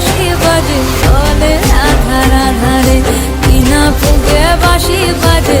বাঁশি বাজে চলে আধার আধারে কিনা ফুকে বাঁশি বাজে।